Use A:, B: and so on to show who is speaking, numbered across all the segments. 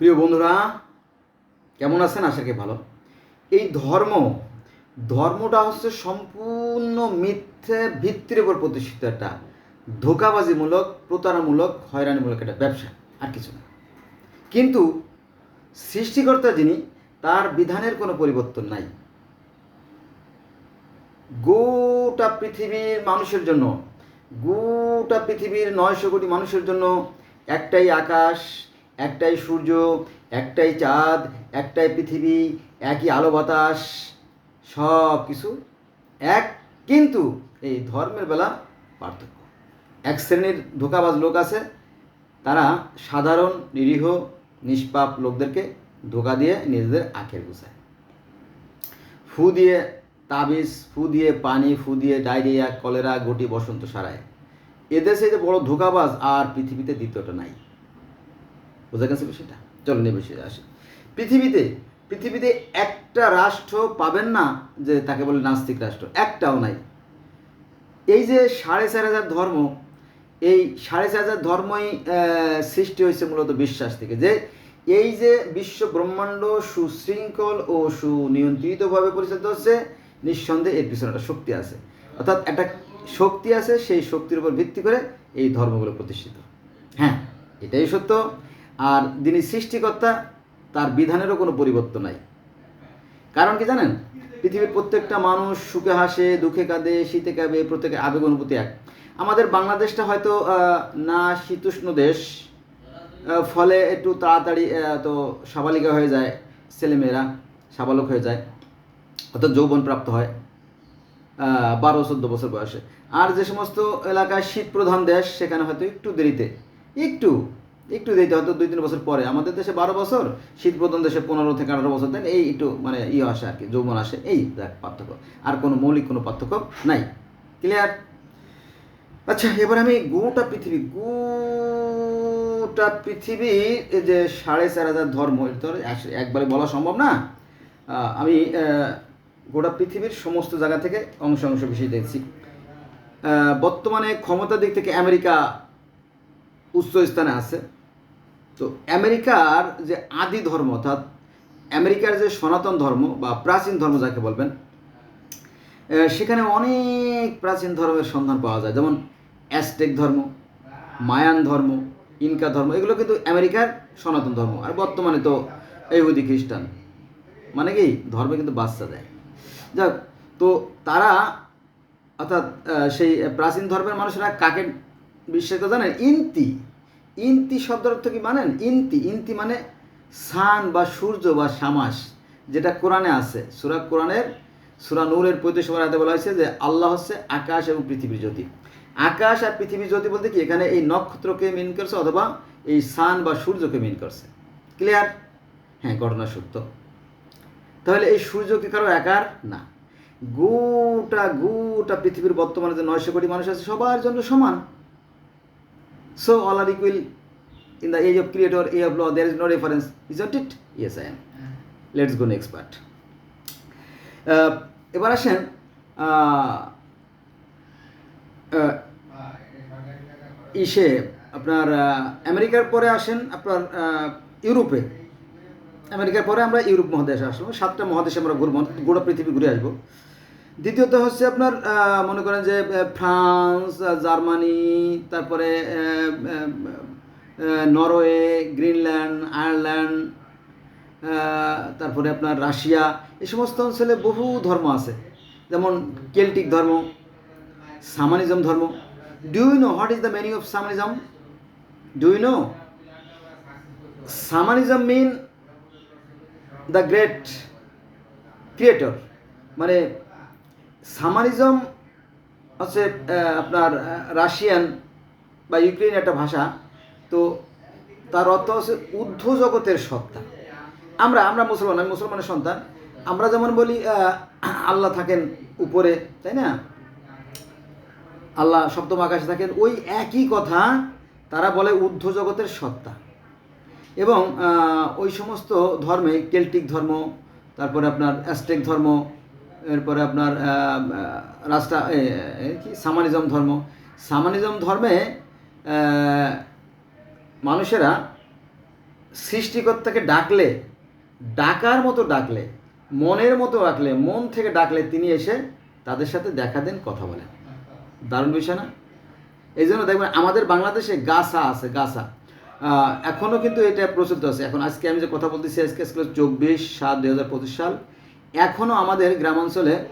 A: প্রিয় বন্ধুরা, কেমন আছেন? আশা করি ভালো। এই ধর্ম, ধর্মটা হচ্ছে সম্পূর্ণ মিথ্যে, ভিত্তির উপর প্রতিষ্ঠিত একটা ধোকাবাজিমূলক, প্রতারণামূলক, হয়রানিমূলক একটা ব্যবসা, আর কিছু না। কিন্তু সৃষ্টিকর্তা যিনি, তার বিধানের কোনো পরিবর্তন নাই। গোটা পৃথিবীর মানুষের জন্য, গোটা পৃথিবীর নয়শো কোটি মানুষের জন্য একটাই আকাশ একটাই সূর্য, একটাই চাঁদ, একটাই পৃথিবী, একই আলো বাতাস, সব কিছু এক। কিন্তু এই ধর্মের বেলা পার্থক্য। এক শ্রেণির ধোকাবাজ লোক আছে, তারা সাধারণ, নিরীহ, নিষ্পাপ লোকদেরকে ধোকা দিয়ে নিজেদের আখের গুছায়। ফু দিয়ে তাবিজ, ফু দিয়ে পানি, ফু দিয়ে ডায়রিয়া, কলেরা গটি বসন্ত সারায়। এদেশে যে বড় ধোকাবাজ আর পৃথিবীতে দ্বিতীয়টা নাই। বোঝা গেছে বিষয়টা? চলো নিয়ে বিষয়ে আসি। পৃথিবীতে পৃথিবীতে একটা রাষ্ট্র পাবেন না যে তাকে বলে নাস্তিক রাষ্ট্র, একটাও নাই। এই যে সাড়ে চার হাজার ধর্ম, এই সাড়ে চার হাজার ধর্মই সৃষ্টি হয়েছে মূলত বিশ্বাস থেকে। যে এই যে বিশ্ব ব্রহ্মাণ্ড সুশৃঙ্খল ও সুনিয়ন্ত্রিতভাবে পরিচালিত হচ্ছে, নিঃসন্দেহে এর পিছনে একটা শক্তি আছে। অর্থাৎ একটা শক্তি আছে, সেই শক্তির উপর ভিত্তি করে এই ধর্মগুলো প্রতিষ্ঠিত। হ্যাঁ এটাই সত্য। আর যিনি সৃষ্টিকর্তা, তার বিধানেরও কোনো পরিবর্তন নাই। কারণ কি জানেন? পৃথিবীর প্রত্যেকটা মানুষ সুখে হাসে, দুঃখে কাঁদে, শীতে কাঁদে, প্রত্যেকের আবেগ অনুভূতি এক। আমাদের বাংলাদেশটা হয়তো না শীতোষ্ণ দেশ ফলে একটু তাড়াতাড়ি তো সাবালিকা হয়ে যায়, ছেলেমেয়েরা সাবালক হয়ে যায়, অর্থাৎ যৌবন প্রাপ্ত হয় বারো, চোদ্দ বছর বয়সে। আর যে সমস্ত এলাকায় শীত প্রধান দেশ, সেখানে হয়তো একটু দেরিতে, একটু একটু দেরিতে হয়তো দুই, তিন বছর পরে। আমাদের দেশে বারো বছর, শীত প্রধান দেশে পনেরো থেকে আঠারো বছর, দেন এই একটু মানে ইয়ে আসে আর কি, যৌবন আসে। এই দেখ পার্থক্য। আর কোনো মৌলিক কোনো পার্থক্য নাই। ক্লিয়ার আচ্ছা এবার আমি গোটা পৃথিবী গোটা পৃথিবী যে সাড়ে চার হাজার ধর্ম একবারে বলা সম্ভব না। আমি গোটা পৃথিবীর সমস্ত জায়গা থেকে অংশ অংশ বিষয় দেখছি। বর্তমানে ক্ষমতার দিক থেকে আমেরিকা উচ্চ স্থানে আছে। তো আমেরিকার যে আদি ধর্ম, অর্থাৎ আমেরিকার যে সনাতন ধর্ম বা প্রাচীন ধর্ম যাকে বলবেন সেখানে অনেক প্রাচীন ধর্মের সন্ধান পাওয়া যায়। যেমন অ্যাস্টেক ধর্ম, মায়ান ধর্ম, ইনকা ধর্ম, এগুলো কিন্তু আমেরিকার সনাতন ধর্ম। আর বর্তমানে তো ইহুদি খ্রিস্টান। মানে কি? ধর্মে কিন্তু বাচ্চা দেয়। যাক, তো তারা, অর্থাৎ সেই প্রাচীন ধর্মের মানুষরা কাকে বিশ্বাস করে জানেন? ইন্তি। ইন্তি শব্দ অর্থ কি মানেন? ইন্তি। ইন্তি মানে সান বা সূর্য বা সামাস, যেটা কোরআনে আছে। সুরা কোরআনের, সুরা নূরের পঁয়ত্রিশ নম্বর হাতে বলা হয়েছে যে আল্লাহ হচ্ছে আকাশ এবং পৃথিবীর জ্যোতি। আকাশ আর পৃথিবীর জ্যোতি বলতে কি? এখানে এই নক্ষত্রকে মিন করছে অথবা এই সান বা সূর্যকে মিন করছে। ক্লিয়ার হ্যাঁ ঘটনা সত্য। তাহলে এই সূর্য কি কারও একার? না। গোটা গোটা পৃথিবীর বর্তমানে যে নয়শো কোটি মানুষ আছে, সবার জন্য সমান। So all are equal in the age of creator a of law there is no reference is not it yes I am let's go next এবার আসেন আহ, আহ, ইসে আপনার আমেরিকার পরে আসেন আপনার ইউরোপে। আমেরিকার পরে আমরা ইউরোপ মহাদেশে আসব সাতটা মহাদেশে আমরা ঘুরবো গোটা পৃথিবী ঘুরে আসব। দ্বিতীয়ত হচ্ছে আপনার মনে করেন যে ফ্রান্স জার্মানি, তারপরে নরওয়ে, গ্রিনল্যান্ড, আয়ারল্যান্ড তারপরে আপনার রাশিয়া, এই সমস্ত অঞ্চলে বহু ধর্ম আছে। যেমন কেল্টিক ধর্ম, সামানিজম ধর্ম। Do you know what is the meaning of shamanism? Do you know shamanism mean the great creator মানে সামানিজম হচ্ছে আপনার রাশিয়ান বা ইউক্রেন একটা ভাষা। তো তার অর্থ হচ্ছে ঊর্ধ্ব জগতের সত্তা। আমরা আমরা মুসলমান, আমি মুসলমানের সন্তান। আমরা যেমন বলি আল্লাহ থাকেন উপরে, তাই না? আল্লাহ সপ্তম আকাশে থাকেন, ওই একই কথা তারা বলে ঊর্ধ্ব জগতের সত্তা। এবং ওই সমস্ত ধর্মে, কেল্টিক ধর্ম, তারপরে আপনার অ্যাস্টেক ধর্ম এরপরে আপনার রাস্তা কি? সামানিজম ধর্ম। সামানিজম ধর্মে মানুষেরা সৃষ্টিকর্তাকে ডাকলে, ডাকার মতো ডাকলে, মনের মতো ডাকলে, মন থেকে ডাকলে তিনি এসে তাদের সাথে দেখা দেন, কথা বলেন। দারুণ বিষয় না? এই জন্য দেখবেন আমাদের বাংলাদেশে গাছা আছে, গাছা। এখনও কিন্তু এটা প্রচলিত আছে। এখন আজকে আমি যে কথা বলতেছি, আজকে চব্বিশ সাত পঁচিশ সাল। এখনও আমাদের গ্রামাঞ্চলে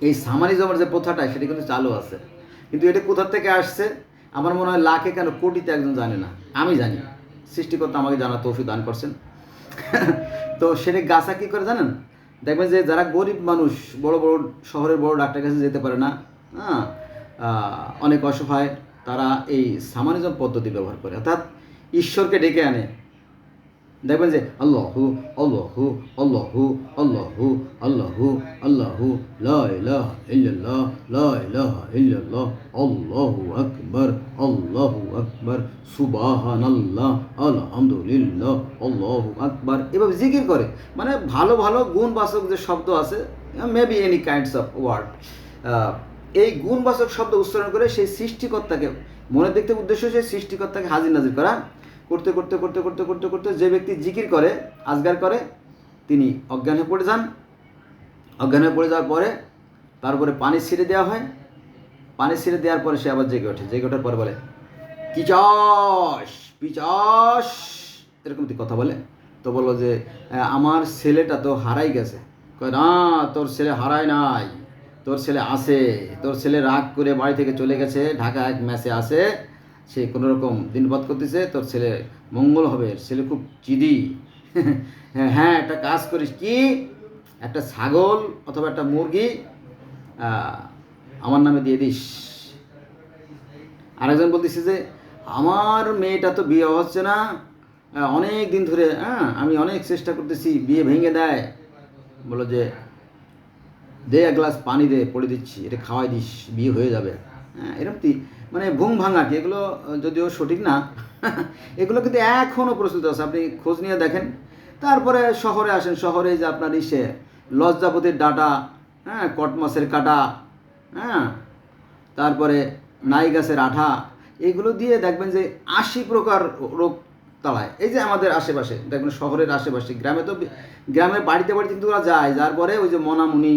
A: এই সামারিজমের যে প্রথাটা, সেটা কিন্তু চালু আছে। কিন্তু এটা কোথার থেকে আসছে? আমার মনে হয় লাখে কেন কোটিতে একজন জানে না। আমি জানি। সৃষ্টিকর্তা আমাকে জানা তৌফিক দান করছেন। তো সেটা গাছা কী করে জানেন? দেখবেন যে যারা গরিব মানুষ, বড় বড় শহরের বড় ডাক্তার কাছে যেতে পারে না হ্যাঁ অনেক অসহায়, তারা এই সামানিজম পদ্ধতি ব্যবহার করে। অর্থাৎ ঈশ্বরকে ডেকে আনে। দেখবেন যে আল্লাহু আল্লাহু আল্লাহু আল্লাহু আল্লাহু আল্লাহু, লা ইলাহা ইল্লাল্লাহ, লা ইলাহা ইল্লাল্লাহ, আল্লাহু আকবার আল্লাহু আকবার, সুবহানাল্লাহ, আলহামদুলিল্লাহ, আল্লাহু আকবার। এভাবে জিকির করে। মানে ভালো ভালো গুণবাচক যে শব্দ আছে maybe any kinds of word এই গুণবাচক শব্দ উচ্চারণ করে সেই সৃষ্টিকর্তাকে মনে দেখতে উদ্দেশ্য সেই সৃষ্টিকর্তাকে হাজির নাজির করা। করতে করতে করতে করতে করতে করতে যে ব্যক্তি জিকির করে, আজগার করে, তিনি অজ্ঞান হয়ে পড়ে যান। অজ্ঞান হয়ে পড়ে যাওয়ার পরে তার উপরে পানি ছিঁড়ে দেওয়া হয়। পানি ছিঁড়ে দেওয়ার পরে সে আবার জেগে ওঠে। জেগে ওঠার পরে বলে কি চাস পিচাস। এরকম তুই কথা বলে। তো বলল যে আমার ছেলেটা তো হারাই গেছে। কয়, না, তোর ছেলে হারায় নাই। তোর ছেলে আসে তোর ছেলে রাগ করে বাড়ি থেকে চলে গেছে। ঢাকা এক ম্যাচে আসে সে কোনো রকম দিনপাত করতেছে, তোর ছেলে মঙ্গল হবে ছেলে খুব চিদি হ্যাঁ হ্যাঁ একটা কাজ করিস। কি? একটা ছাগল অথবা একটা মুরগি আমার নামে দিয়ে দিস। আরেকজন বলতেছে যে, আমার মেয়েটা তো বিয়ে হচ্ছে না অনেক দিন ধরে হ্যাঁ আমি অনেক চেষ্টা করতেছি, বিয়ে ভেঙে দেয়। বলো যে, দে এক গ্লাস পানি দে, পড়ে দিচ্ছি, এটা খাওয়াই দিস, বিয়ে হয়ে যাবে। হ্যাঁ এরকম মানে ঘুম ভাঙা কি? এগুলো, যদিও সঠিক না, এগুলো কিন্তু এখনও প্রচলিত আছে। আপনি খোঁজ নিয়ে দেখেন। তারপরে শহরে আসেন। শহরে যে আপনার ইসে লজ্জাপতির ডাটা হ্যাঁ কট মাছের কাটা হ্যাঁ তারপরে নাই গাছের আঠা, এগুলো দিয়ে দেখবেন যে আশি প্রকার রোগ তাড়ায় এই যে আমাদের আশেপাশে, দেখবেন শহরের আশেপাশে, গ্রামে তো গ্রামের বাড়িতে বাড়িতে কিন্তু ওরা যায়। যার পরে ওই যে মনামুনি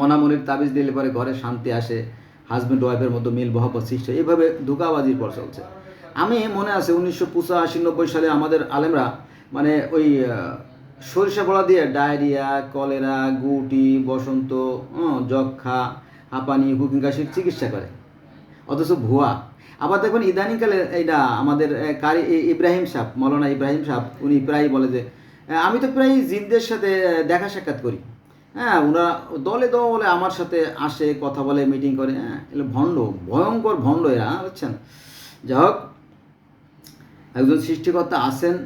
A: মনামুনির তাবিজ দিলে পরে ঘরে শান্তি আসে। হাজব্যান্ড ওয়াইফের মতো মিল, মহব্বত সৃষ্টি। এইভাবে ধোকাবাজির পর চলছে। আমি মনে আছে উনিশশো পঁচাশি, নব্বই সালে আমাদের আলেমরা মানে ওই সরিষা বড়া দিয়ে ডায়রিয়া, কলেরা, গুটি, বসন্ত যক্ষা হাঁপানি, হুকিং কাশির চিকিৎসা করে। অথচ ভুয়া। আবার দেখবেন ইদানিংকালে এইটা আমাদের কারি ইব্রাহিম সাহ, মৌলানা ইব্রাহিম সাহ, উনি প্রায় বলে যে আমি তো প্রায় জিনদের সাথে দেখা সাক্ষাৎ করি। হ্যাঁ ওনারা দলে দলে আমার সাথে আসে, কথা বলে মিটিং করে। হ্যাঁ এগুলো ভণ্ড, ভয়ঙ্কর ভণ্ড এরা, বুঝছেন? যাই হোক, একজন সৃষ্টিকর্তা আসেন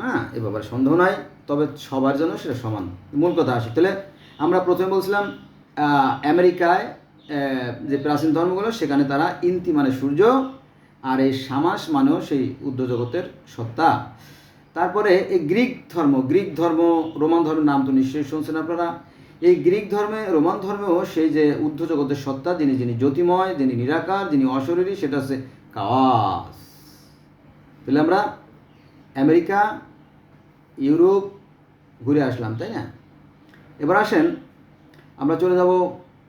A: হ্যাঁ এ ব্যাপারে সন্দেহ নাই, তবে সবার জন্য সেটা সমান। মূল কথা আসে। তাহলে আমরা প্রথমে বলছিলাম আমেরিকায় যে প্রাচীন ধর্মগুলো, সেখানে তারা ইন্তি মানে সূর্য, আর এই সামাস মানেও সেই উদ্ধজগতের সত্তা। তারপরে এই গ্রিক ধর্ম গ্রিক ধর্ম, রোমান ধর্মের নাম তো নিশ্চয়ই শুনছেন আপনারা। এই গ্রিক ধর্মে, রোমান ধর্মেও সেই যে ঊর্ধ্ব উদ্ধজগতের সত্তা, যিনি যিনি জ্যোতিময়, যিনি নিরাকার, যিনি অশরীরী, সেটা হচ্ছে কাওয়াস। তাহলে আমরা আমেরিকা, ইউরোপ ঘুরে আসলাম, তাই না? এবার আসেন, আমরা চলে যাব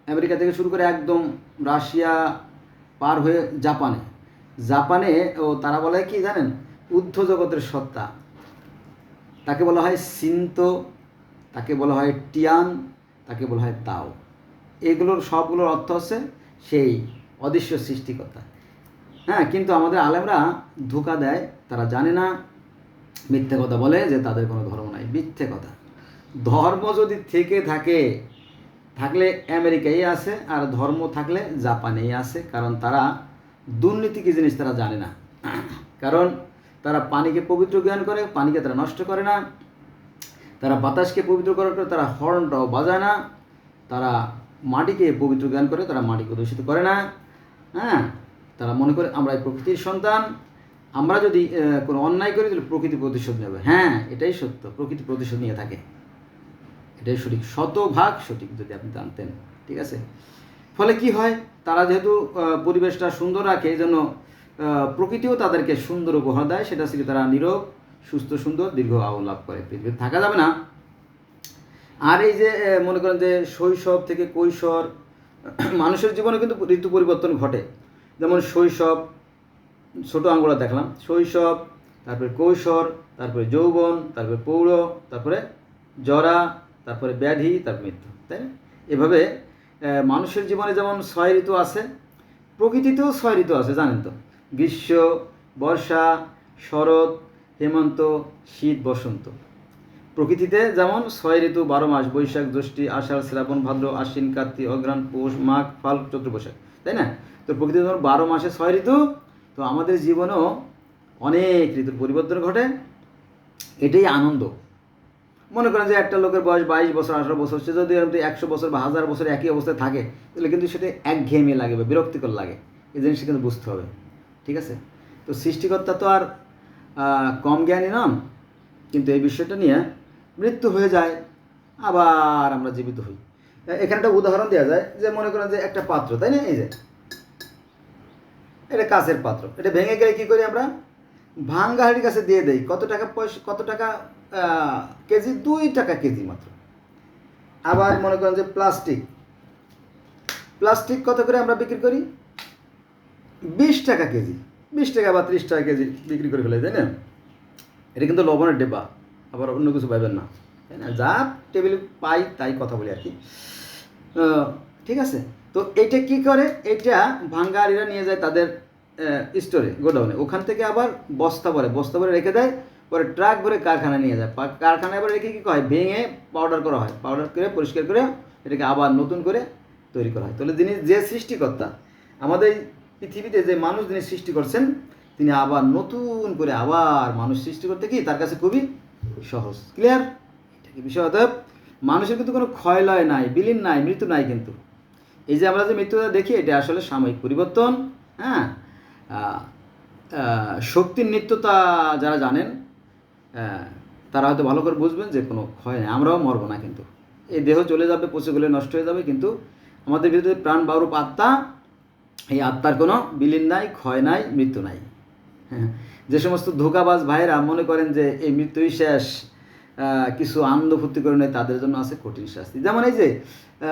A: আমেরিকা থেকে শুরু করে একদম রাশিয়া পার হয়ে জাপানে। জাপানে ও তারা বলে কি জানেন? ঊর্ধ্ব জগতের সত্তা। তাকে বলা হয় সিন্ত, তাকে বলা হয় টিয়ান, তাকে বলা হয় তাও। এগুলোর সবগুলোর অর্থ হচ্ছে সেই অদৃশ্য সৃষ্টিকর্তা। হ্যাঁ কিন্তু আমাদের আলেমরা ধোকা দেয়, তারা জানে না, মিথ্যে কথা বলে যে তাদের কোনো ধর্ম নাই, মিথ্যে কথা। ধর্ম যদি থেকে থাকে, থাকলে আমেরিকায় আছে, আর ধর্ম থাকলে জাপানেই আছে, কারণ তারা দুর্নীতি কী জিনিস তারা জানে না। কারণ তারা পানিকে পবিত্র জ্ঞান করে, পানিকে তারা নষ্ট করে না। তারা বাতাসকে পবিত্র করার পরে তারা হর্নটাও বাজায় না। তারা মাটিকে পবিত্র জ্ঞান করে, তারা মাটিকে দূষিত করে না। হ্যাঁ তারা মনে করে আমরা এই প্রকৃতির সন্তান। আমরা যদি কোনো অন্যায় করি, তাহলে প্রকৃতি প্রতিশোধ নেবে। হ্যাঁ এটাই সত্য, প্রকৃতি প্রতিশোধ নিয়ে থাকে। এটাই সঠিক। শতভাগ সঠিক যদি আপনি জানতেন, ঠিক আছে? ফলে কি হয়? তারা যেহেতু পরিবেশটা সুন্দর রাখে, এই জন্য প্রকৃতিও তাদেরকে সুন্দর উপহার দেয়। সেটা থেকে তারা নীরব, সুস্থ, সুন্দর, দীর্ঘ আয়ু লাভ করে। পৃথিবীতে থাকা যাবে না। আর এই যে মনে করেন যে শৈশব থেকে কৈশোর, মানুষের জীবনে কিন্তু ঋতু পরিবর্তন ঘটে। যেমন শৈশব, ছোট আঙ্গুলা দেখলাম। শৈশব, তারপরে কৈশোর, তারপরে যৌবন, তারপরে পৌর, তারপরে জরা, তারপরে ব্যাধি, তারপর মৃত্যু, তাই এভাবে মানুষের জীবনে যেমন ছয় ঋতু আছে, প্রকৃতিতেও ছয় ঋতু আছে, জানেন তো? গ্রীষ্ম বর্ষা, শরৎ, হেমন্ত, শীত, বসন্ত। প্রকৃতিতে যেমন ছয় ঋতু, বারো মাস, বৈশাখ, জ্যৈষ্ঠী, আষাঢ়, শ্রাবণ, ভাদ্র, আশ্বিন, কার্তিক অগ্রাণ পৌষ, মাঘ ফাল চৈত্র বৈশাখ তাই না? তো প্রকৃতিতে যেমন বারো মাসে ছয় ঋতু, তো আমাদের জীবনেও অনেক ঋতুর পরিবর্তন ঘটে। এটাই আনন্দ। মনে করেন যে একটা লোকের বয়স বাইশ বছর, আঠারো বছর, সে যদি একশো বছর বা হাজার বছর একই অবস্থায় থাকে, তাহলে কিন্তু সেটা একঘেয়েমি লাগে বা বিরক্তিকর লাগে। এই জিনিসটা কিন্তু বুঝতে হবে। ঠিক আছে? তো সৃষ্টিকর্তা তো আর কম জ্ঞানী নন, কিন্তু এই বিষয়টা নিয়ে মৃত্যু হয়ে যায়, আবার আমরা জীবিত হই। এখানে একটা উদাহরণ দেওয়া যায় যে মনে করেন যে একটা পাত্র, তাই না? এই যে। এটা কাছের পাত্র। এটা ভেঙে গেলে কি করি আমরা? ভাঙ্গা হাড়ির কাছে দিয়ে দেই। কত টাকা পয়সা, কত টাকা কেজি? দুই টাকা কেজি মাত্র। আবার মনে করেন যে প্লাস্টিক। প্লাস্টিক কত করে আমরা বিক্রি করি? বিশ টাকা কেজি, বিশ টাকা বা ত্রিশ টাকা কেজি বিক্রি করে ফেলে, তাই না? এটা কিন্তু লবণের ডেবা, আবার অন্য কিছু পাইবেন না, তাই না? যা টেবিল পাই তাই কথা বলি আর কি। ঠিক আছে? তো এটা কি করে? এটা ভাঙ্গারিরা নিয়ে যায় তাদের স্টোরে গোডাউনে। ওখান থেকে আবার বস্তা ভরে বস্তা ভরে রেখে দেয়, পরে ট্রাক ভরে কারখানায় নিয়ে যায়। কারখানায় আবার রেখে কী হয় ভেঙে পাউডার করা হয়। পাউডার করে, পরিষ্কার করে, এটাকে আবার নতুন করে তৈরি করা হয়। তাহলে যিনি, যে সৃষ্টিকর্তা, আমাদের পৃথিবীতে যে মানুষ যিনি সৃষ্টি করছেন, তিনি আবার নতুন করে আবার মানুষ সৃষ্টি করতে কি তার কাছে খুবই সহজ। ক্লিয়ার বিষয়? অতএব মানুষের কিন্তু কোনো ক্ষয়লয় নাই, বিলীন নাই, মৃত্যু নাই কিন্তু। এই যে আমরা যে মৃত্যুটা দেখি, এটা আসলে সাময়িক পরিবর্তন হ্যাঁ? শক্তির নিত্যতা যারা জানেন তারা হয়তো ভালো করে বুঝবেন যে কোনো ক্ষয় নেই, আমরাও মরবো না কিন্তু। এই দেহ চলে যাবে পচে গেলে নষ্ট হয়ে যাবে কিন্তু আমাদের ভিতরে প্রাণ বারুপ আত্মা এই আত্মার কোনো বিলীন নাই ক্ষয় নাই মৃত্যু নাই। হ্যাঁ যে সমস্ত ধোকাবাজ ভাইরা মনে করেন যে এই মৃত্যুই শেষ কিছু আনন্দ ফুর্তি করে নেয় তাদের জন্য আছে কঠিন শাস্তি। যেমন এই যে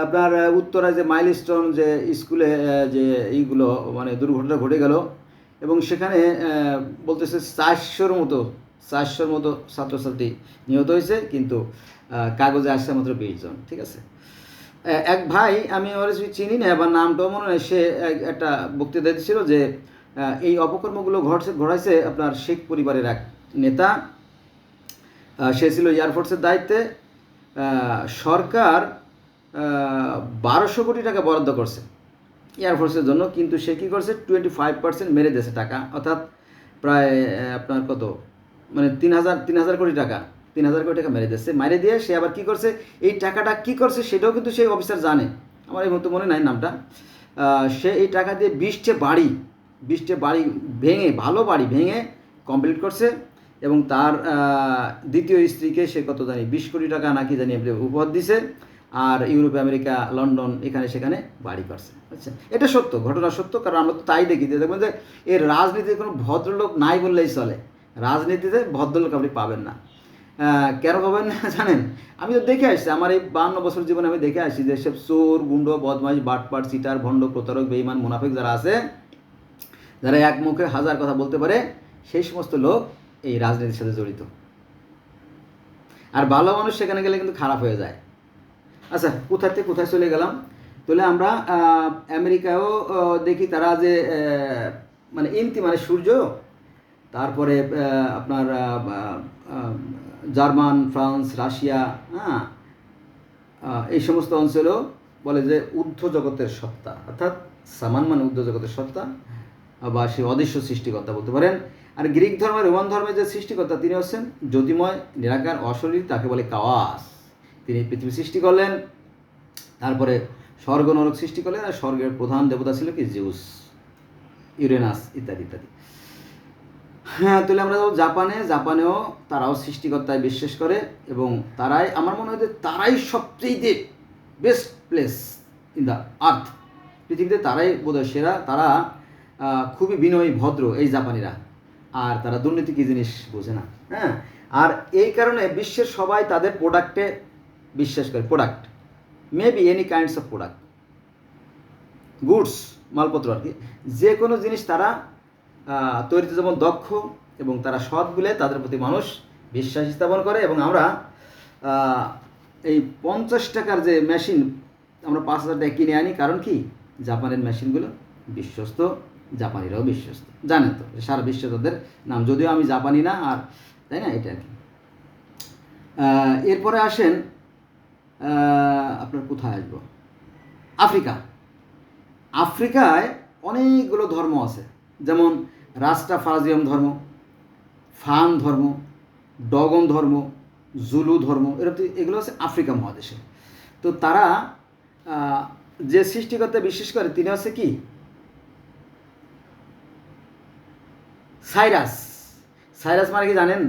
A: আপনার আহ, উত্তরায় যে মাইলস্টোন যে স্কুলে যে এইগুলো মানে দুর্ঘটনা ঘটে গেল এবং সেখানে বলতেছে চারশোর মতো চারশোর মতো ছাত্রছাত্রী নিহত হয়েছে কিন্তু কাগজে আসছে মাত্র বিশ জন ঠিক আছে? এক ভাই, আমি ওর চিনি না বা নামটাও মনে নেই। সে এক- একটা বক্তৃতা দিচ্ছিল যে এই অপকর্মগুলো ঘটছে ঘটাইছে আপনার শেখ পরিবারের এক নেতা। সে ছিল এয়ারফোর্সের দায়িত্বে। সরকার বারোশো কোটি টাকা বরাদ্দ করছে এয়ারফোর্সের জন্য, কিন্তু সে কী করছে? টোয়েন্টি ফাইভ পার্সেন্ট মেরে দিয়েছে টাকা। অর্থাৎ প্রায় আপনার কত? মানে তিন হাজার তিন হাজার কোটি টাকা। তিন হাজার কোটি টাকা মেরে দিয়েছে। মেরে দিয়ে সে আবার কি করছে? এই টাকাটা কি করছে সেটাও কিন্তু সেই অফিসার জানে। আমার এই মতো মনে নাই নামটা। সে এই টাকা দিয়ে বিশটে বাড়ি বিশটে বাড়ি ভেঙে, ভালো বাড়ি ভেঙে কমপ্লিট করছে এবং তার দ্বিতীয় স্ত্রীকে সে কত জানি, বিশ কোটি টাকা নাকি জানি উপহার দিছে আর ইউরোপ, আমেরিকা, লন্ডন এখানে সেখানে বাড়ি করছে। আচ্ছা এটা সত্য, ঘটনা সত্য, কারণ আমরা তো তাই দেখি। দেখবেন যে এর রাজনীতিতে কোনো ভদ্রলোক নাই বললেই চলে। রাজনীতিতে ভদ্রলোক আপনি পাবেন না। কেন পাবেন না জানেন? আমি তো দেখে আসছি আমার এই বান্ন বছর জীবনে আমি দেখে আসছি যে সব চোর গুন্ড বদমাইশ বাটপাট সিটার ভণ্ড প্রতারক বেইমান মুনাফিক যারা আছে যারা এক মুখে হাজার কথা বলতে পারে সেই সমস্ত লোক এই রাজনীতির সাথে জড়িত। আর ভালো মানুষ সেখানে গেলে কিন্তু খারাপ হয়ে যায়। আচ্ছা কোথা থেকে কোথায় চলে গেলাম? তাহলে আমরা আহ, আমেরিকায়ও দেখি তারা যে মানে ইন্তি মানে সূর্য তারপরে আপনার জার্মান, ফ্রান্স, রাশিয়া হ্যাঁ এই সমস্ত অঞ্চলেও বলে যে ঊর্ধ্ব জগতের সত্তা, অর্থাৎ সামান মানে ঊর্ধ্ব জগতের সত্তা, বা সে অদৃশ্য সৃষ্টিকর্তা বলতে পারেন। আর গ্রিক ধর্মের, রোমান ধর্মের যে সৃষ্টিকর্তা, তিনি হচ্ছেন জ্যোতিময়, নিরাকার, অশরীর, তাকে বলে কাওয়াস। তিনি পৃথিবী সৃষ্টি করলেন, তারপরে স্বর্গ নরক সৃষ্টি করলেন, আর স্বর্গের প্রধান দেবতা ছিল কি? জিউস, ইউরেনাস, ইত্যাদি ইত্যাদি। হ্যাঁ তাহলে আমরা যাব জাপানে। জাপানেও তারাও সৃষ্টিকর্তায় বিশ্বাস করে এবং তারাই, আমার মনে হয় যে তারাই সবচেয়ে best place in the earth পৃথিবীতে তারাই বোধহয় সেরা। তারা খুবই বিনয়ী, ভদ্র এই জাপানিরা। আর তারা দুর্নীতি কী জিনিস বোঝে না হ্যাঁ? আর এই কারণে বিশ্বের সবাই তাদের প্রোডাক্টে বিশ্বাস করে। Product maybe any kinds of product goods মালপত্র আর কি। যে কোনো জিনিস তারা তৈরিতে যেমন দক্ষ এবং তারা সৎ বলে তাদের প্রতি মানুষ বিশ্বাস স্থাপন করে এবং আমরা এই পঞ্চাশ টাকার যে মেশিন আমরা পাঁচ হাজার টাকা কিনে আনি। কারণ কি? জাপানের মেশিনগুলো বিশ্বস্ত, জাপানিরাও বিশ্বস্ত। জানেন তো সারা বিশ্বে তাদের নাম। যদিও আমি জাপানি না, আর তাই না? এটা আর কি। এরপরে আসেন আপনার কোথায় আসব? আফ্রিকা। আফ্রিকায় অনেকগুলো ধর্ম আছে। যেমন রাস্টা ফারাজিয়াম ধর্ম, ফান ধর্ম ডগন ধর্ম, জুলু ধর্ম এরকম এগুলো হচ্ছে আফ্রিকা মহাদেশে। তো তারা যে সৃষ্টিকর্তা বিশ্বাস করে, তিনি হচ্ছে কি? সাইরাস। সাইরাস মানে কি জানেন?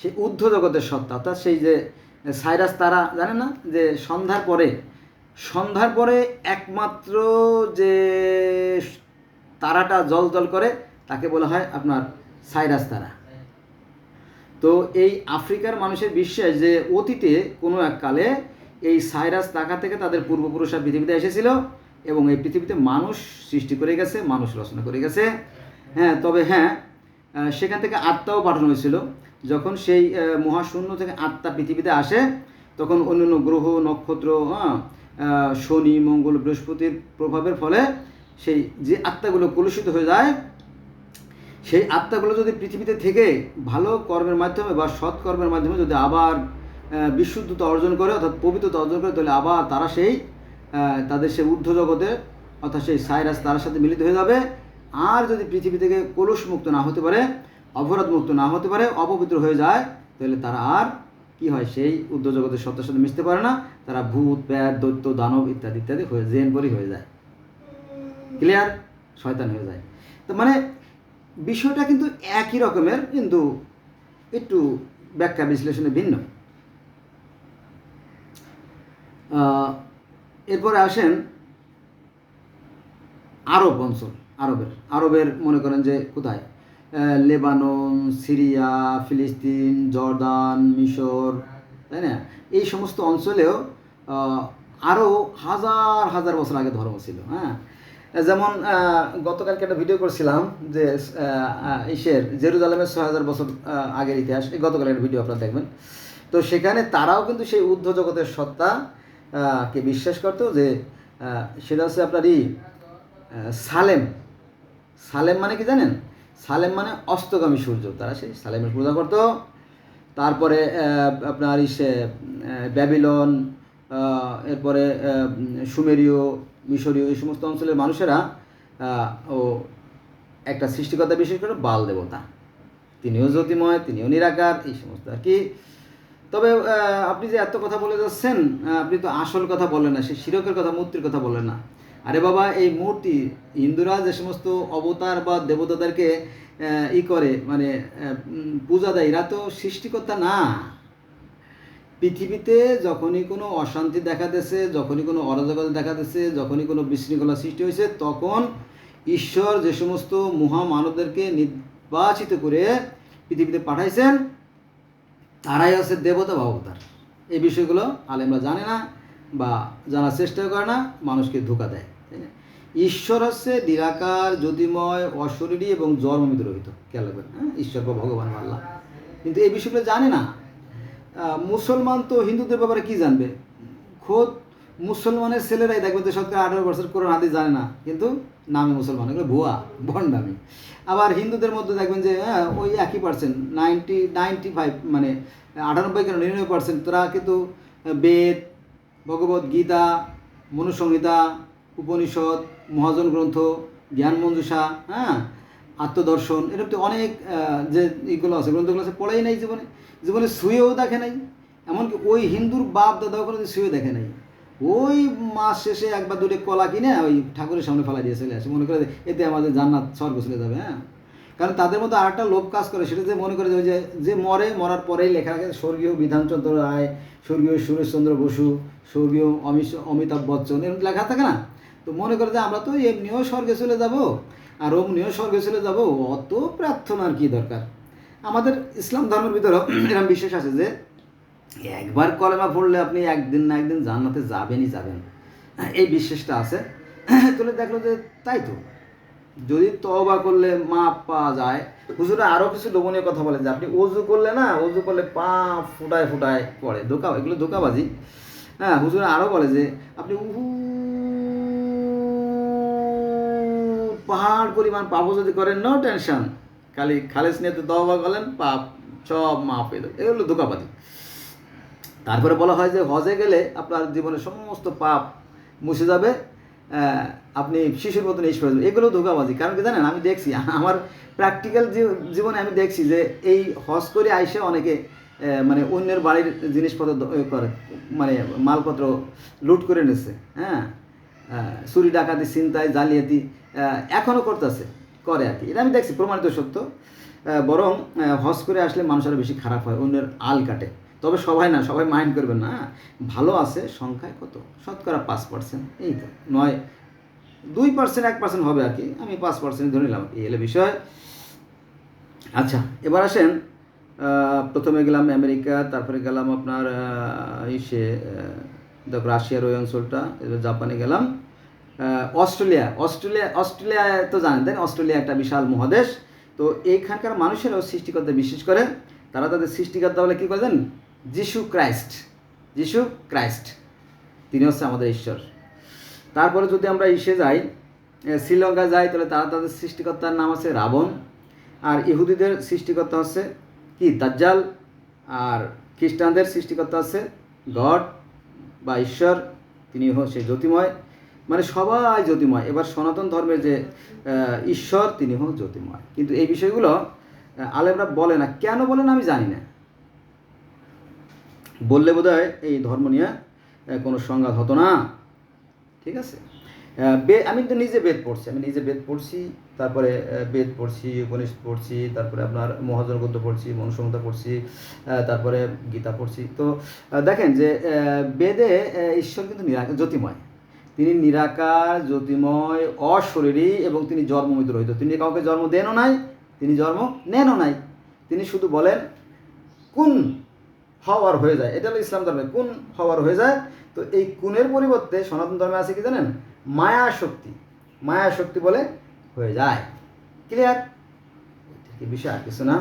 A: সেই ঊর্ধ্ব জগতের সত্তা। অর্থাৎ সেই যে সাইরাস, তারা জানেন না? যে সন্ধ্যার পরে সন্ধ্যার পরে একমাত্র যে তারাটা জল জল করে তাকে বলা হয় আপনার সাইরাস তারা। তো এই আফ্রিকার মানুষের বিশ্বাস যে অতীতে কোনো এক কালে এই সাইরাস তাকা থেকে তাদের পূর্বপুরুষরা পৃথিবীতে এসেছিল এবং এই পৃথিবীতে মানুষ সৃষ্টি করে গেছে, মানুষ রচনা করে গেছে। হ্যাঁ তবে হ্যাঁ সেখান থেকে আত্মাও পাঠানো হয়েছিল। যখন সেই মহাশূন্য থেকে আত্মা পৃথিবীতে আসে, তখন অন্যান্য গ্রহ, নক্ষত্র হ্যাঁ শনি, মঙ্গল, বৃহস্পতির প্রভাবের ফলে সেই যে আত্মাগুলো কলুষিত হয়ে যায় সেই আত্মাগুলো যদি পৃথিবীতে থেকে ভালো কর্মের মাধ্যমে বা সৎ কর্মের মাধ্যমে যদি আবার বিশুদ্ধতা অর্জন করে অর্থাৎ পবিত্রতা অর্জন করে, তাহলে আবার তারা সেই তাদের সেই ঊর্ধ্ব জগতে অর্থাৎ সেই সাইরাস তার সাথে মিলিত হয়ে যাবে। আর যদি পৃথিবী থেকে কলুষ মুক্ত না হতে পারে অপরাধ মুক্ত না হতে পারে, অপবিত্র হয়ে যায়, তাহলে তারা আর কি হয়? সেই ঊর্ধ্ব জগতের সত্যের সাথে মিশতে পারে না। তারা ভূত প্যাত দৈত্য, দানব ইত্যাদি ইত্যাদি হয়ে, জেন পরি হয়ে যায়। ক্লিয়ার শয়তান হয়ে যায়। তো মানে বিষয়টা কিন্তু একই রকমের, কিন্তু একটু ব্যাখ্যা বিশ্লেষণে ভিন্ন। এরপরে আসেন আরব অঞ্চল, আরবের। আরবের মনে করেন যে কোথায়? লেবানন, সিরিয়া, ফিলিস্তিন, জর্দান, মিশর, তাই না? এই সমস্ত অঞ্চলেও আরও হাজার হাজার বছর আগে ধর্ম ছিল হ্যাঁ? যেমন গতকালকে একটা ভিডিও করছিলাম যে ইসের জেরুজালেমের ছয় হাজার বছর আগের ইতিহাস। এই গতকাল একটা ভিডিও আপনারা দেখবেন। তো সেখানে তারাও কিন্তু সেই ঊর্ধ্ব জগতের সত্তা কে বিশ্বাস করতো যে সেটা হচ্ছে আপনার ই সালেম। সালেম মানে কি জানেন? সালেম মানে অস্তগামী সূর্য। তারা সেই সালেমের পূজা করতো। তারপরে আপনার ইসে ব্যাবিলন এরপরে সুমেরীয় মিশরীয় এই সমস্ত অঞ্চলের মানুষেরা ও একটা সৃষ্টিকর্তা বিশেষ করে বাল দেবতা। তিনিও জ্যোতিময় তিনিও নিরাকার, এই সমস্ত আর কি। তবে আপনি যে এত কথা বলে যাচ্ছেন আপনি তো আসল কথা বলেন না, সে শিরকের কথা, মূর্তির কথা বলেন না। আরে বাবা, এই মূর্তি হিন্দুরা যে সমস্ত অবতার বা দেবতাদেরকে ই করে মানে পূজা দেয়, এরা তো সৃষ্টিকর্তা না। পৃথিবীতে যখনই কোনো অশান্তি দেখা দিয়েছে, যখনই কোনো অরাজকতা দেখা দিয়েছে, যখনই কোনো বিশৃঙ্খলা সৃষ্টি হয়েছে, তখন ঈশ্বর যে সমস্ত মহামানবদেরকে নির্বাচিত করে পৃথিবীতে পাঠাইছেন, তারাই আছে দেবতা বা অবতার। এই বিষয়গুলো আলেমরা জানে না বা জানার চেষ্টা করে না, মানুষকে ধোকা দেয়, তাই না? ঈশ্বর হচ্ছে নিরাকার জ্যোতিময় অশরীরী এবং জন্মমিত রহিত। খেয়াল রাখবেন হ্যাঁ? ঈশ্বর বা ভগবান আল্লাহ। কিন্তু এই বিষয়গুলো জানে না। মুসলমান তো হিন্দুদের ব্যাপারে কি জানবে? খোদ মুসলমানের ছেলেরাই দেখবে তো সরকার আঠারো বছর কোরআন হাদিস জানে না। কিন্তু নামে মুসলমান, এগুলো ভুয়া, ভণ্ডামি। আবার হিন্দুদের মধ্যে দেখবেন যে হ্যাঁ ওই একই পার্সেন্ট নাইনটি নাইনটি ফাইভ মানে আটানব্বই কেন, নিরানব্বই পার্সেন্ট তারা কিন্তু বেদ, ভগবত গীতা, মনুসংহিতা, উপনিষদ, মহাজন গ্রন্থ, জ্ঞান মঞ্জুষা হ্যাঁ আত্মদর্শন, এরকম তো অনেক যে ইগুলো আছে, গ্রন্থগুলো আছে, পড়াই নাই জীবনে। জীবনে শুয়েও দেখে নাই, এমনকি ওই হিন্দুর বাপ দাদাও কোনো শুয়ে দেখে নাই। ওই মাস শেষে একবার দুটো কলা কিনে ওই ঠাকুরের সামনে ফেলা দিয়ে চলে আসে। মনে করে এতে আমাদের জান্নাত স্বর্গ চলে যাবে হ্যাঁ? কারণ তাদের মধ্যে আরেকটা লোভ কাজ করে, সেটা যে মনে করে যে যে মরে, মরার পরেই লেখা থাকে, স্বর্গীয় বিধানচন্দ্র রায়, স্বর্গীয় সুরেশচন্দ্র বসু, স্বর্গীয় অমিত অমিতাভ বচ্চন, এরকম লেখা থাকে না? তো মনে করে যে আমরা তো এমনিও স্বর্গে চলে যাব। আর অমনিও স্বর্গে চলে যাব, অত প্রার্থনার কি দরকার? আমাদের ইসলাম ধর্মের ভিতরেও এরকম বিশ্বাস আছে যে, একবার কলেমা পড়লে আপনি একদিন না একদিন জান্নাতে যাবেনই যাবেন। এই বিশ্বাসটা আছে। তুলে দেখল যে তাই তো। যদি তবা করলে মাপ পাওয়া যায়। হুজুরা আরও কিছু লোভনীয় কথা বলে যে, আপনি অজু করলে না অজু করলে পা ফুটায় ফুটায় পড়ে। ধোকা, এগুলো ধোকাবাজি। হ্যাঁ হুজুরা আরও বলে যে, আপনি উহু পাহাড় পরিমাণ পাপও যদি করেন নো টেনশন খালি খালেস নিয়ে তবা করলেন, পাপ সব মাপ হয়ে যাবে। এগুলো ধোকাবাজি। তারপরে বলা হয় যে হজে গেলে আপনার জীবনের সমস্ত পাপ মুছে যাবে আপনি শিশুর মতন ইস যাবে এগুলো ধোকাবাজি। কারণ কি জানেন, আমি দেখছি, আমার প্র্যাকটিক্যাল জীবনে আমি দেখছি যে এই হজ করে আইসে অনেকে মানে অন্যের বাড়ির জিনিসপত্র করে মানে মালপত্র লুট করে নিচ্ছে হ্যাঁ? চুরি ডাকাতি চিন্তায় জালিয়াতি এখনও করতেছে, করে আর কি। এটা আমি দেখছি, প্রমাণিত সত্য। বরং হজ করে আসলে মানুষ আরও বেশি খারাপ হয়, অন্যের আল কাটে। তবে সবাই না, সবাই মাইন্ড করবেন না? ভালো আছে, সংখ্যায় কত? শতকরা পাঁচ পার্সেন্ট এই তো, নয়, দুই পার্সেন্ট এক পার্সেন্ট হবে আর কি। আমি পাঁচ পার্সেন্ট ধরে নিলাম, এই বিষয়। আচ্ছা এবার আসেন প্রথমে গেলাম আমেরিকা, তারপরে গেলাম আপনার ইসে দেখো রাশিয়ার ওই অঞ্চলটা, এবার জাপানে গেলাম। অস্ট্রেলিয়া। অস্ট্রেলিয়া অস্ট্রেলিয়া তো জানেন, তাই অস্ট্রেলিয়া একটা বিশাল মহাদেশ। তো এইখানকার মানুষেরাও সৃষ্টিকর্তা বিশ্বাস করে তারা তাদের সৃষ্টিকর্তা বলে কী করে জানেন? যিশু ক্রাইস্ট। যিশু ক্রাইস্ট। তিনি হচ্ছে আমাদের ঈশ্বর। তারপরে যদি আমরা ইসে যাই শ্রীলঙ্কা যাই, তাহলে তারা তাদের সৃষ্টিকর্তার নাম আছে রাবণ। আর ইহুদিদের সৃষ্টিকর্তা হচ্ছে কি? দাজ্জাল। আর খ্রিস্টানদের সৃষ্টিকর্তা আছে গড বা ঈশ্বর। তিনি হচ্ছে জ্যোতিময় মানে সবাই জ্যোতিময়। এবার সনাতন ধর্মের যে ঈশ্বর, তিনি হন জ্যোতিময়। কিন্তু এই বিষয়গুলো আলেমরা বলে না। কেন বলে না আমি জানি না। বললে বোধহয় এই ধর্ম নিয়ে কোনো সংঘাত হতো না। ঠিক আছে? আমি তো নিজে বেদ পড়ছি। আমি নিজে বেদ পড়ছি, তারপরে বেদ পড়ছি, উপনিষদ পড়ছি, তারপরে আপনার মহাজন গদ্য পড়ছি, মনুসংহিতা পড়ছি তারপরে গীতা পড়ছি। তো দেখেন যে বেদে ঈশ্বর কিন্তু জ্যোতিময়। তিনি নিরাকার জ্যোতিময় অশরীরী এবং তিনি জন্মমিত রহিত। তিনি কাউকে জন্ম দেনও নাই, তিনি জন্ম নেনও নাই। তিনি শুধু বলেন, কোন হওয়ার হয়ে যায়। এটা হলো ইসলাম ধর্মে, কোন হওয়ার হয়ে যায়। তো এই কুনের পরিবর্তে সনাতন ধর্মে আছে কি জানেন? মায়া শক্তি মায়া শক্তি বলে হয়ে যায়। ক্লিয়ার বিষয়? আর কিছু না।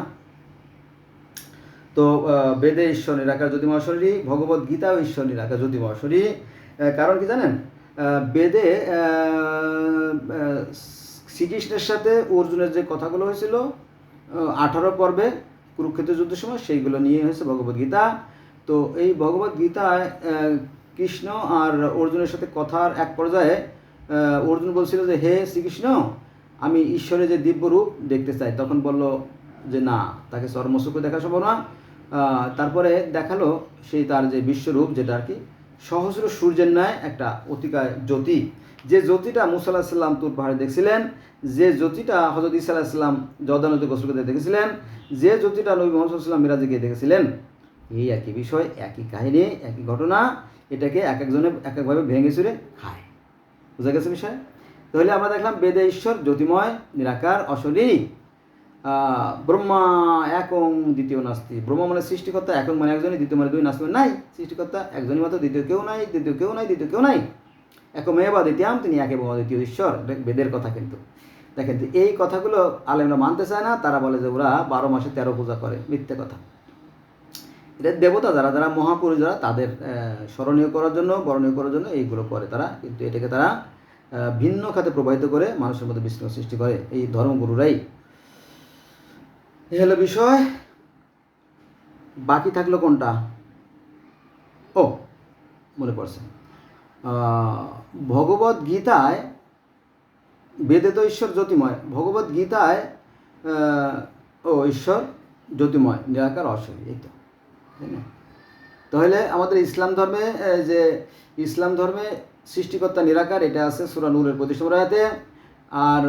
A: তো বেদে ঈশ্বর নিরাকার জ্যোতি মহাশরী ভগবত গীতাও ঈশ্বর নিরাকার জ্যোতি মহাশরী কারণ কি জানেন? বেদে শ্রীকৃষ্ণের সাথে অর্জুনের যে কথাগুলো হয়েছিল আঠারো পর্বে কুরুক্ষেত্র যুদ্ধের সময় সেইগুলো নিয়ে হয়েছে ভগবত গীতা। তো এই ভগবত গীতায় কৃষ্ণ আর অর্জুনের সাথে কথার এক পর্যায়ে অর্জুন বলছিল যে, হে শ্রীকৃষ্ণ, আমি ঈশ্বরের যে দিব্য রূপ দেখতে চাই। তখন বলল যে, না, তাকে চর্মসুখে দেখা সম্ভব না তারপরে দেখাল সেই তার যে বিশ্বরূপ, যেটা আর কি সহস্র সূর্যের ন্যায় একটা অতিকায় জ্যোতি। যে জ্যোতিটা মুসাল্লাহ সাল্লাম তুর পাহাড়ে দেখছিলেন, যে জ্যোতিটা হজরত ইসা আলাহিসাল্লাম জর্দানতে গোসল করতে দেখেছিলেন, যে জ্যোতিটা নবী মোহাম্মদ সাল্লাম মিরাজে গিয়ে দেখেছিলেন, এই একই বিষয়, একই কাহিনী, একই ঘটনা, এটাকে এক একজনে এক একভাবে ভেঙে চুরে খায়। বুঝা গেছে বিষয়? তাহলে আমরা দেখলাম বেদে ঈশ্বর, জ্যোতিময়, নিরাকার অশরী ব্রহ্মা একং দ্বিতীয় নাস্তি। ব্রহ্মা মানে সৃষ্টিকর্তা, একং মানে একজনই, দ্বিতীয় মানে দুই নাস্তি মানে নাই। সৃষ্টিকর্তা একজনই মাত্র, দ্বিতীয় কেউ নাই, দ্বিতীয় কেউ নাই, দ্বিতীয় কেউ নাই। একমেব দ্বিতীয়াম তিনি একে ব্রহ্ম দ্বিতীয় ঈশ্বর বেদের কথা কিন্তু। দেখেন এই কথাগুলো আলেমরা মানতে চায় না, তারা বলে যে ওরা বারো মাসে তেরো পূজা করে। মিথ্যে কথা। এটা দেবতা যারা যারা মহাপুরুষ, যারা তাদের স্মরণীয় করার জন্য, বরণীয় করার জন্য এইগুলো করে তারা। কিন্তু এটাকে তারা ভিন্ন খাতে প্রবাহিত করে মানুষের মধ্যে বিশৃঙ্খলা সৃষ্টি করে। এই ধর্মগুরুরাই। হলো বিষয়। বাকি থাকল কোনটা? ও, মনে পড়ছে। ভগবত গীতায় বেদে তো ঈশ্বর জ্যোতিময়। ভগবত গীতায় ও ঈশ্বর জ্যোতিময়, নিরাকার, অসরি, এই তো। তাই না? তাহলে আমাদের ইসলাম ধর্মে যে ইসলাম ধর্মে সৃষ্টিকর্তা নিরাকার, এটা আছে সুরা নূরের প্রতিসমরাতে আর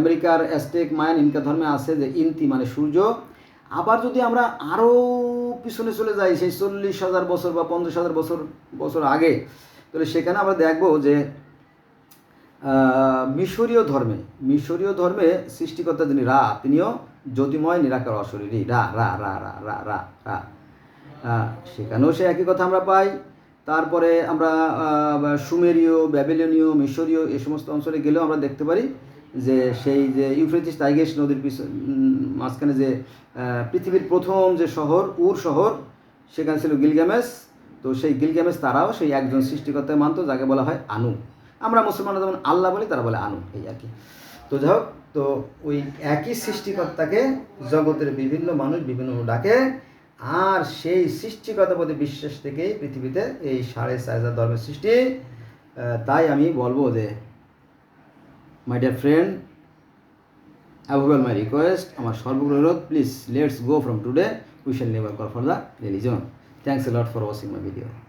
A: আমেরিকার অ্যাস্টেক মায়ান ইনকা ধর্মে আছে যে ইন্তি মানে সূর্য। আবার যদি আমরা আরও পিছনে চলে যাই, সেই চল্লিশ হাজার বছর বা পঞ্চাশ হাজার বছর বছর আগে, তাহলে সেখানে আমরা দেখব যে মিশরীয় ধর্মে মিশরীয় ধর্মে সৃষ্টিকর্তা যিনি রা, তিনিও জ্যোতিময় নিরাকার অশরীরী রা রা রা রা রা রা রা। সেখানেও সে একই কথা আমরা পাই। তারপরে আমরা সুমেরীয়, ব্যাবিলনীয়, মিশরীয় এই সমস্ত অঞ্চলে গেলেও আমরা দেখতে পারি যে সেই যে ইউফ্রেটিস টাইগেস নদীর মাঝখানে যে পৃথিবীর প্রথম যে শহর, উর শহর, সেখানে ছিল গিলগামেস। তো সেই গিলগামেস তারাও সেই একজন সৃষ্টিকর্তায় মানত, যাকে বলা হয় আনু। আমরা মুসলমানরা যেমন আল্লাহ বলি, তারা বলে আনু, এই আর কি। তো যাই হোক, তো ওই একই সৃষ্টিকর্তাকে জগতের বিভিন্ন মানুষ বিভিন্ন ডাকে। আর সেই সৃষ্টিগত প্রতি বিশ্বাস থেকেই পৃথিবীতে এই সাড়ে চার হাজার ধর্মের সৃষ্টি তাই আমি বলব যে my dear friend avowal my request আমার সর্বগ্রহ please let's go from today we shall never call for the religion thanks lot for watching my video